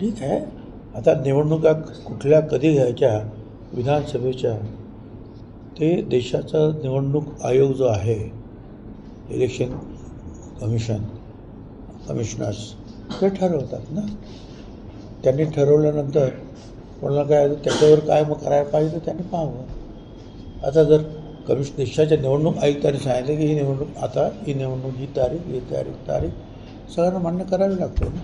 ठीक आहे. आता निवडणुका कुठल्या कधी घ्यायच्या? विधानसभेच्या. ते देशाचा निवडणूक आयोग जो आहे इलेक्शन कमिशन कमिशनर्स ते ठरवतात ना. त्यांनी ठरवल्यानंतर कोणाला काय त्याच्यावर काय मग करायला पाहिजे तर त्यांनी पाहावं. आता जर कमिश देशाच्या निवडणूक आयुक्तांनी सांगितलं की ही निवडणूक आता ही निवडणूक ही तारीख ही तारीख तारीख सगळ्यांना मान्य करावी लागते ना.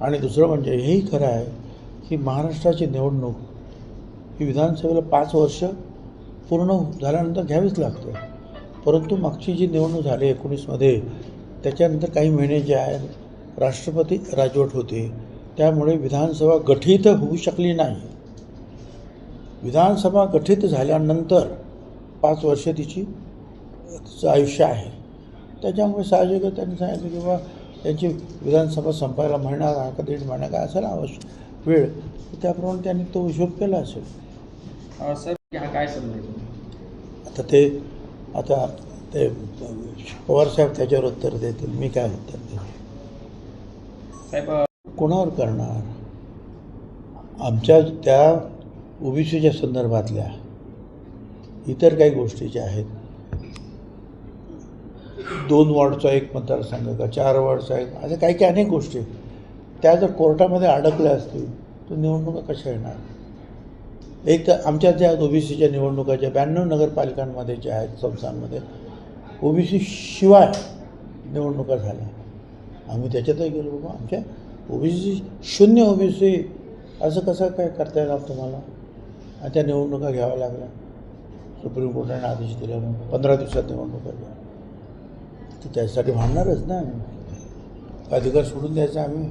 आणि दुसरं म्हणजे हेही खरं आहे की महाराष्ट्राची निवडणूक ही विधानसभेला पाच वर्ष पूर्ण झाल्यानंतर घ्यावीच लागते. परंतु मागची जी निवडणूक झाली एकोणीसमध्ये त्याच्यानंतर काही महिने जे आहेत राष्ट्रपती राजवट होते. त्यामुळे विधानसभा गठीत होऊ शकली नाही. विधानसभा गठीत झाल्यानंतर पाच वर्ष तिची तिचं आयुष्य आहे. त्याच्यामुळे साहजिकच त्यांनी सांगितलं की बाबा त्यांची विधानसभा संपायला महिना का दीड महिना काय असेल आवश्यक वेळ. त्याप्रमाणे त्यांनी तो हिशोब केला असेल. सर हा काय तुम्ही? आता ते आता ते पवारसाहेब त्याच्यावर उत्तर देतील. मी काय उत्तर देईल साहेब कोणावर करणार? आमच्या त्या ओबीसीच्या संदर्भातल्या इतर काही गोष्टी ज्या आहेत. दोन वॉर्डचा एक मतदारसंघ का चार वॉर्डचा एक अशा काही काही अनेक गोष्टी आहेत. त्या जर कोर्टामध्ये अडकल्या असतील तर निवडणुका कशा येणार? एक तर आमच्या ज्या ओबीसीच्या निवडणुका ज्या ब्याण्णव नगरपालिकांमध्ये ज्या आहेत संस्थांमध्ये ओबीसी शिवाय निवडणुका झाल्या. आम्ही त्याच्यातही गेलो बाबा. आमच्या ओबीसी शून्य ओबीसी असं कसं काय करता येणार तुम्हाला? आणि त्या निवडणुका घ्याव्या लागल्या. सुप्रीम कोर्टाने आदेश दिला पंधरा दिवसात निवडणुका घ्या. तर त्यासाठी भांडणारच ना आम्ही. अधिकार सोडून द्यायचा आम्ही.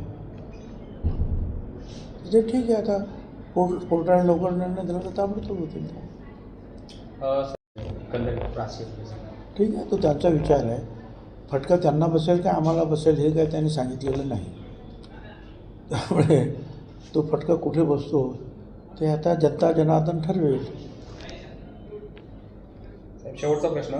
ते ठीक आहे आता. कोर्ट कोर्टाने लवकर निर्णय दिला तर ताबडतोब होतील. ठीक आहे तो त्यांचा विचार आहे. फटका त्यांना बसेल का आम्हाला बसेल हे काय त्यांनी सांगितलेलं नाही. त्यामुळे तो फटका कुठे बसतो ते आता जनता जनार्दन ठरवेल. शेवटचा प्रश्न.